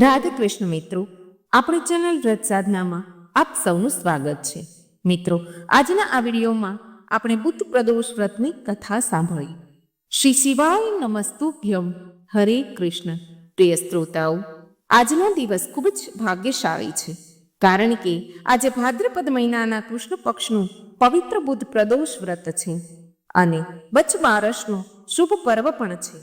રાધે કૃષ્ણ મિત્રો, આપણી ચેનલ વ્રત સાધનામાં આપ સૌનું સ્વાગત છે. મિત્રો, આજના આ વિડીયોમાં આપણે બુદ્ધ પ્રદોષ વ્રતની કથા સાંભળી. શ્રી શિવાય નમસ્તુભ્યમ હરે કૃષ્ણ. પ્રિય શ્રોતાઓ, આજનો દિવસ ખૂબ જ ભાગ્યશાળી છે. કારણ કે આજે ભાદ્રપદ મહિનાના કૃષ્ણ પક્ષનું પવિત્ર બુદ્ધ પ્રદોષ વ્રત છે અને બારસનો શુભ પર્વ પણ છે.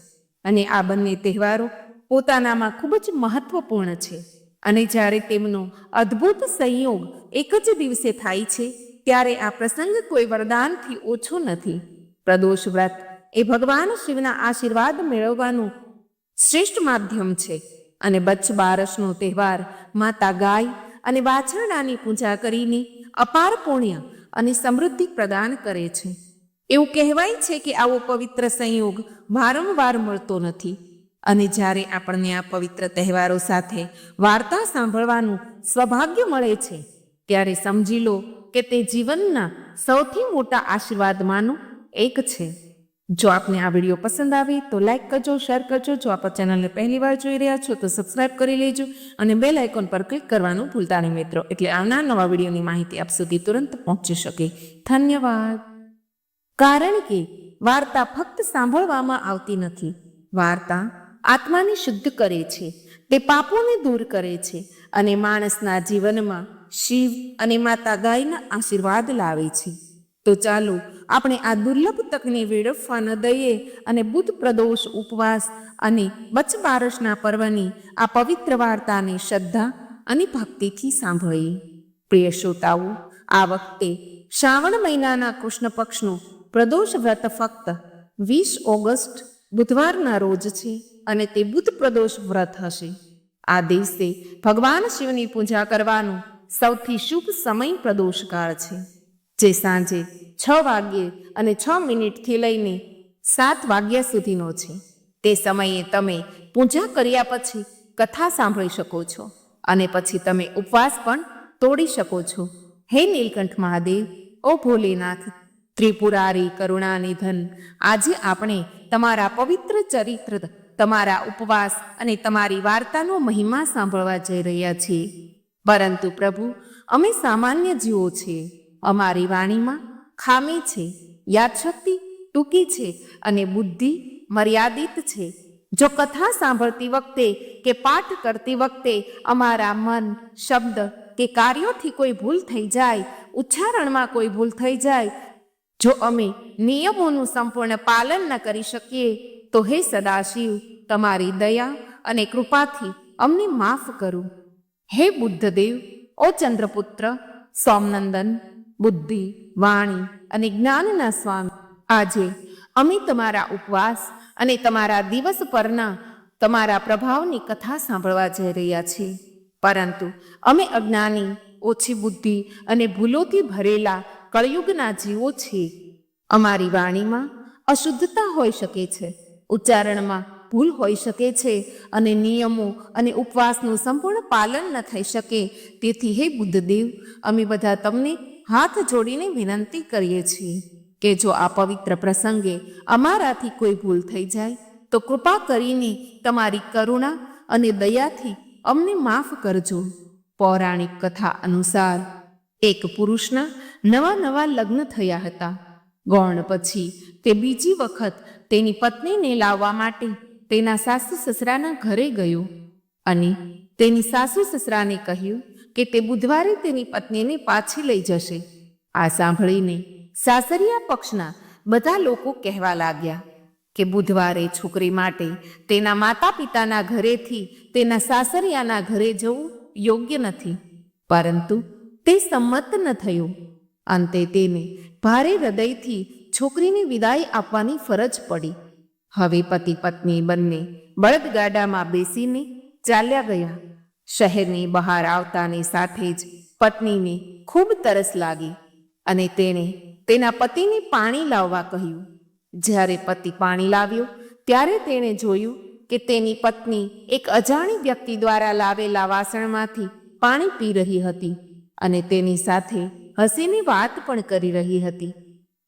અને આ બંને તહેવારો પોતાનામાં ખૂબ જ મહત્વપૂર્ણ છે. અને જ્યારે તેમનો અદ્ભુત સંયોગ એક જ દિવસે થાય છે, ત્યારે આ પ્રસંગ કોઈ વરદાનથી ઓછો નથી. પ્રદોષ વ્રત એ ભગવાન શિવના આશીર્વાદ મેળવવાનું શ્રેષ્ઠ માધ્યમ છે. અને બચ્ચ બારસનો તહેવાર માતા ગાય અને વાછરડાની પૂજા કરીને અપાર પુણ્ય અને સમૃદ્ધિ પ્રદાન કરે છે. એવું કહેવાય છે કે આવો પવિત્ર સંયોગ વારંવાર મળતો નથી. અને જ્યારે આપણને આ પવિત્ર તહેવારો સાથે વાર્તા સાંભળવાનું સૌભાગ્ય મળે છે, ત્યારે સમજી લો કે તે જીવનના સૌથી મોટા આશીર્વાદમાંનું એક છે. જો આપને આ વીડિયો પસંદ આવે તો લાઈક કરજો, શેર કરજો. જો આપ ચેનલને પહેલી વાર જોઈ રહ્યા છો તો સબસ્ક્રાઇબ કરી લેજો અને બેલ આઇકોન પર ક્લિક કરવાનું ભૂલતા નહીં મિત્રો. એટલે આવનાર નવા વિડીયોની માહિતી આપ સુધી તુરંત પહોંચી શકે. ધન્યવાદ. કારણ કે વાર્તા ફક્ત સાંભળવામાં આવતી નથી. વાર્તા આત્માને શુદ્ધ કરે છે. તે પાપોને દૂર કરે છે અને માણસના જીવનમાં શિવ અને માતા ગાયના આશીર્વાદ લાવે છે. તો ચાલો આપણે આ દુર્લભ તકને વેડફવા ન દઈએ અને બુદ્ધ પ્રદોષ ઉપવાસ અને બચ્ચ બારસના પર્વની આ પવિત્ર વાર્તાને શ્રદ્ધા અને ભક્તિથી સાંભળીએ. પ્રિય શ્રોતાઓ, આ વખતે શ્રાવણ મહિનાના કૃષ્ણ પક્ષનું પ્રદોષ વ્રત ફક્ત વીસ ઓગસ્ટ બુધવારના રોજ છે. અને તે બુદ્ધ પ્રદોષ વ્રત હશે. આ દિવસે ભગવાન શિવની પૂજા કરવાનો સૌથી શુભ સમય પ્રદોષકાળ છે. જે સાંજે છ વાગ્યે અને છ મિનિટથી લઈને સાત વાગ્યા સુધીનો છે. તે સમયે તમે પૂજા કર્યા પછી કથા સાંભળી શકો છો અને પછી તમે ઉપવાસ પણ તોડી શકો છો. હે નીલકંઠ મહાદેવ, ઓ ભોલેનાથ, ત્રિપુરારી કરુણા નિધન આજે આપણે તમારા પવિત્ર ચરિત્ર તમારા ઉપવાસ અને તમારી વાર્તાનો મહિમા સાંભળવા જઈ રહ્યા છીએ. પરંતુ પ્રભુ, અમે સામાન્ય જીવો છીએ. અમારી વાણીમાં ખામી છે, યાદશક્તિ ટૂંકી છે અને બુદ્ધિ મર્યાદિત છે. જો કથા સાંભળતી વખતે કે પાઠ કરતી વખતે અમારા મન, શબ્દ કે કાર્યોથી કોઈ ભૂલ થઈ જાય, ઉચ્ચારણમાં કોઈ ભૂલ થઈ જાય, જો અમે નિયમોનું સંપૂર્ણ પાલન ન કરી શકીએ, તો હે સદાશિવ તમારી દયા અને કૃપાથી અમને માફ કરો. હે બુદ્ધદેવ, ઓ ચંદ્રપુત્ર, સોમનંદન બુદ્ધિ વાણી અને જ્ઞાનના સ્વામી, આજે અમે તમારા ઉપવાસ અને તમારા દિવસ પરના તમારા પ્રભાવની કથા સાંભળવા જઈ રહ્યા છીએ. પરંતુ અમે અજ્ઞાની, ઓછી બુદ્ધિ અને ભૂલોથી ભરેલા કળયુગના જીવો છીએ. અમારી વાણીમાં અશુદ્ધતા હોઈ શકે છે. ઉચ્ચારણમાં ભૂલ હોઈ શકે છે અને નિયમો અને ઉપવાસનું સંપૂર્ણ પાલન ન થઈ શકે. તેથી હે બુદ્ધદેવ, અમે બધા તમને હાથ જોડીને વિનંતી કરીએ છીએ કે જો આ પવિત્ર પ્રસંગે અમારાથી કોઈ ભૂલ થઈ જાય, તો કૃપા કરીને તમારી કરુણા અને દયાથી અમને માફ કરજો. પૌરાણિક કથા અનુસાર એક પુરુષના નવા નવા લગ્ન થયા હતા. ગૌણ પછી તે બીજી વખત તેની પત્નીને લાવવા માટે તેના સાસુ સસરાના ઘરે ગયો અને તેની સાસુ સસરાને કહ્યું કે તે બુધવારે તેની પત્નીને પાછી લઈ જશે. આ સાંભળીને સાસરિયા પક્ષના બધા લોકો કહેવા લાગ્યા કે બુધવારે છોકરી માટે તેના માતા પિતાના ઘરેથી તેના સાસરિયાના ઘરે જવું યોગ્ય નથી. પરંતુ તે સંમત ન થયો. અંતે તેને ભારે હૃદયથી છોકરીને વિદાય આપવાની ફરજ પડી. હવે પતિ પત્ની બંને બળદગાડામાં બેસીને ચાલ્યા ગયા. શહેરની બહાર આવતાની સાથે જ પત્નીને ખૂબ તરસ લાગી અને તેણે તેના પતિને પાણી લાવવા કહ્યું. જ્યારે પતિ પાણી લાવ્યો, ત્યારે તેણે જોયું કે તેની પત્ની એક અજાણી વ્યક્તિ દ્વારા લાવેલા વાસણમાંથી પાણી પી રહી હતી અને તેની સાથે હસીની વાત પણ કરી રહી હતી.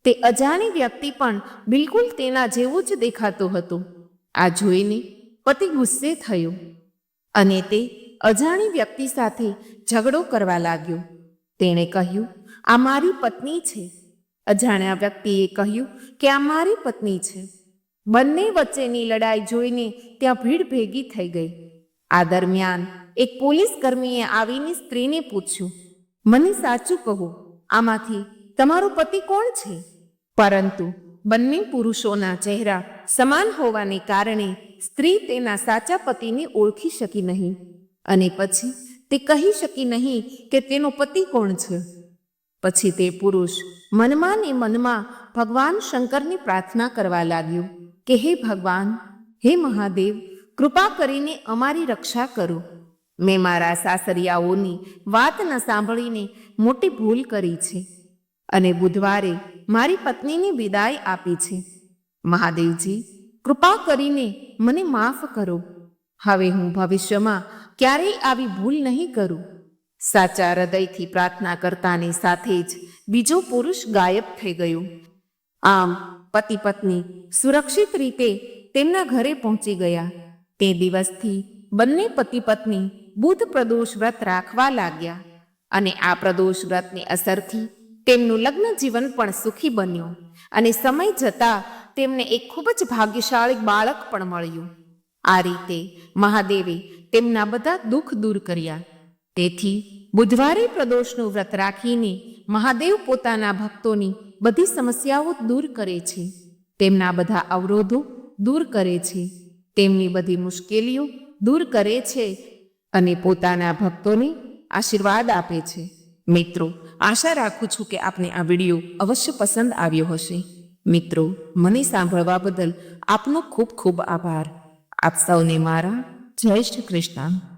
તે અજાણી વ્યક્તિ પણ બિલકુલ તેના જેવો જ દેખાતો હતો. આ જોઈને પતિ ગુસ્સે થયો અને તે અજાણી વ્યક્તિ સાથે ઝઘડો કરવા લાગ્યો. તેણે કહ્યું, આ મારી પત્ની છે. અજાણ્યા વ્યક્તિએ કહ્યું, કે આ મારી પત્ની છે. બંને વચ્ચેની લડાઈ જોઈને ત્યાં ભીડ ભેગી થઈ ગઈ. આ દરમિયાન એક પોલીસ કર્મીએ આવીને સ્ત્રીને પૂછ્યું, મને સાચું કહો, આમાંથી તમારો પતિ કોણ છે? પરંતુ બંને પુરુષોના ચહેરા સમાન હોવાને કારણે સ્ત્રી તેના સાચા પતિને ઓળખી શકી નહીં અને પછી તે કહી શકી નહીં કે તેનો પતિ કોણ છે. પછી તે પુરુષ મનમાં ને મનમાં ભગવાન શંકરની પ્રાર્થના કરવા લાગ્યો કે, હે ભગવાન, હે મહાદેવ, કૃપા કરીને અમારી રક્ષા કરો. મેં મારા સાસરિયાઓની વાત ન સાંભળીને મોટી ભૂલ કરી છે. અને બુધવારે મારી પત્નીની વિદાય આપી છે. મહાદેવજી, કૃપા કરીને મને માફ કરો. હવે હું ભવિષ્યમાં ક્યારેય આવી ભૂલ નહીં કરું. સાચા હૃદયથી પ્રાર્થના કરતાની સાથે જ બીજો પુરુષ ગાયબ થઈ ગયો. આમ, પતિ પત્ની સુરક્ષિત રીતે તેમના ઘરે પહોંચી ગયા. તે દિવસથી બંને પતિ પત્ની બુધ પ્રદોષ વ્રત રાખવા લાગ્યા અને આ પ્રદોષ વ્રતની અસરથી તેમનું લગ્ન જીવન પણ સુખી બન્યું અને સમય જતાં તેમને એક ખૂબ જ ભાગ્યશાળી બાળક પણ મળ્યું. આ રીતે મહાદેવે તેમના બધા દુઃખ દૂર કર્યા. તેથી બુધવારે પ્રદોષનું વ્રત રાખીને મહાદેવ પોતાના ભક્તોની બધી સમસ્યાઓ દૂર કરે છે. તેમના બધા અવરોધો દૂર કરે છે. તેમની બધી મુશ્કેલીઓ દૂર કરે છે અને પોતાના ભક્તોને આશીર્વાદ આપે છે. મિત્રો આશા રાખું છું કે આપને આ વીડિયો અવશ્ય પસંદ આવ્યો હશે. મિત્રો, મને સાંભળવા બદલ આપનો ખૂબ ખૂબ આભાર. આપ સૌને મારા જય શ્રી કૃષ્ણ.